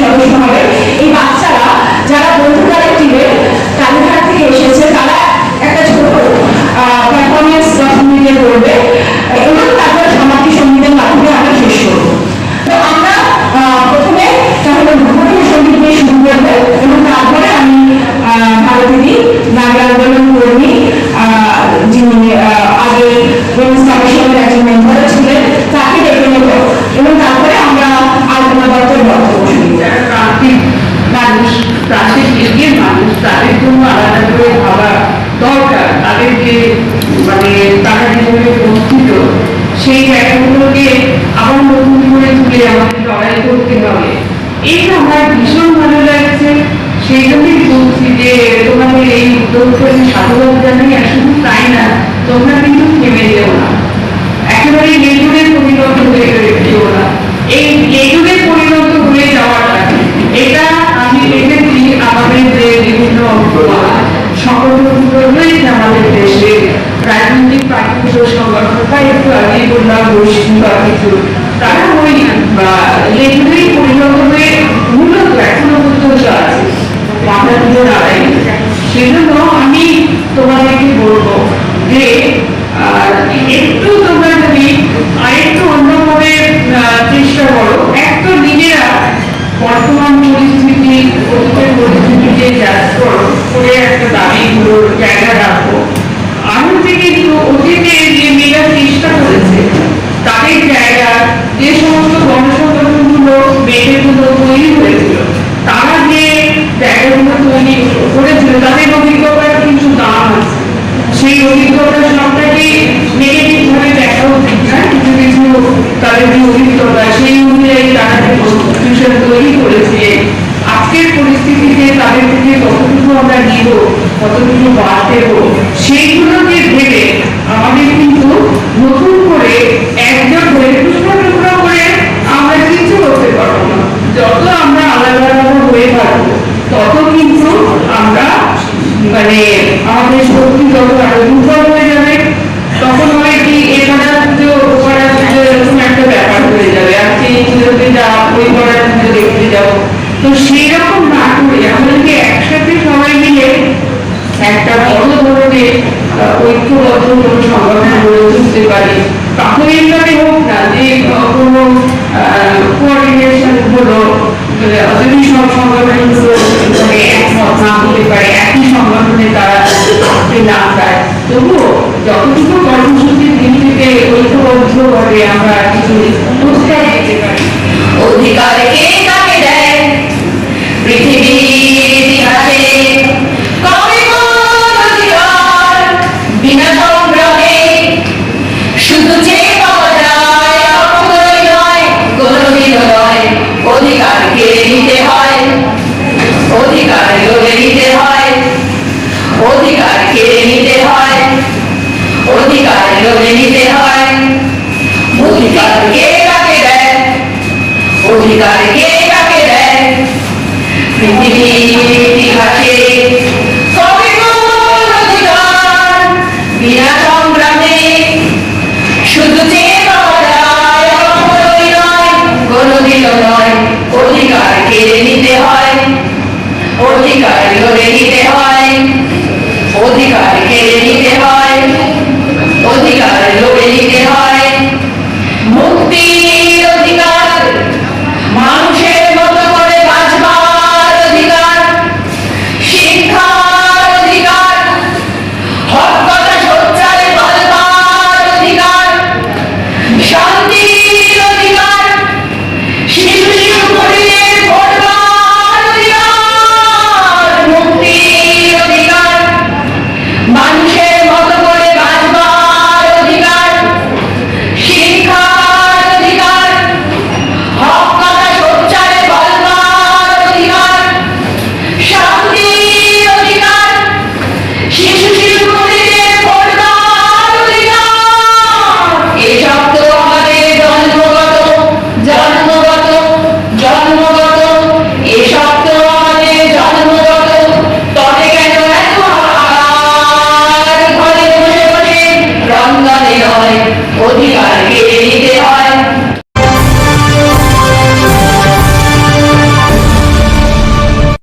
সদস্য করে লড়াই করতে হবে। এইটা আমার ভীষণ ভালো লাগছে, সেই জন্যই বলছি যে তোমাদের এই উদ্যোগকে আমি সাধুবাদ জানাই, আর শুধু তাই না, তোমরা কিন্তু থেমে যেও না। একেবারে নেটুরের পরিণত হয়ে যেও না। এই নেটুরের পরিণত হয়ে যাওয়াটা এটা আমি দেখেছি আমাদের যে বিভিন্ন সংগঠনগুলো রয়েছে আমাদের দেশে। রাজনৈতিক পার্টিগুলো সংগঠন বা একটু আগে বললাম গোষ্ঠী বা কিছু। তারা ওই সেজন্য আমি তোমাদেরকে বলব যে একটু চেষ্টা করো একটু নিজেরা বর্তমান পরিস্থিতি অতীতের পরিস্থিতিতে যাচ করো করে একটা দাবিগুলোর জায়গা রাখো আমি থেকে কিন্তু যে মেয়েরা চেষ্টা করেছে তাদের জায়গা যে সমস্ত গণসংগঠনগুলো মেয়েগুলো তৈরি হয়েছিল, তারা যে জায়গাগুলো তৈরি করেছিল, তাদের অভিজ্ঞতার কিছু দাম আছে। সেই অভিজ্ঞতা সবটাকে নেগেটিভ ভাবে দেখা উচিত না কিছু কিছু তাদের যে অভিজ্ঞতা, সেই অনুযায়ী তারা যে কনস্টিটিউশন তৈরি করেছে, আজকের পরিস্থিতিতে তাদের থেকে কতটুকু আমরা নিব, কতটুকু বাদ দেব সেইগুলোকে ভেবে আমাদের কিন্তু নতুন করে একজন হয়ে টুকরো টুকরো করে আমরা কিছু করতে পারব না যত আমরা আলাদা আলাদা হয়ে থাকব তত কিন্তু আমরা মানে আমাদের শক্তি যত আরও দুর্বল হয়ে যাবে তখন হয় কি এখানে পুজো ওখানে পুজো এরকম একটা ব্যাপার হয়ে যাবে আজকে এই পুজোতে যা ওই করার পুজো দেখতে যাব তো সেই রকম না করে আমাদেরকে একসাথে সবাই মিলে একটা বড় ধরনের আহ, ঐক্যবদ্ধ কোনো মানে একমত না হতে পারে, একই সংগঠনে তারা না চায় তবুও যতটুকু কর্মসূচির দিন থেকে ঐক্যবদ্ধ অধিকার লড়ে নিতে হয়। অধিকার কে কাকে দেয়। অধিকার কে কাকে দেয়। পৃথিবীর ইতিহাসে কবে অধিকার বিনা সংগ্রামে শুধু যে পাওয়া যায় কখনোই নয়, কোনোদিনও নয় অধিকার কেড়ে নিতে হয়। অধিকার লড়ে নিতে হয়। অধিকার কেড়ে নিতে হয়। অধিকার লড়ে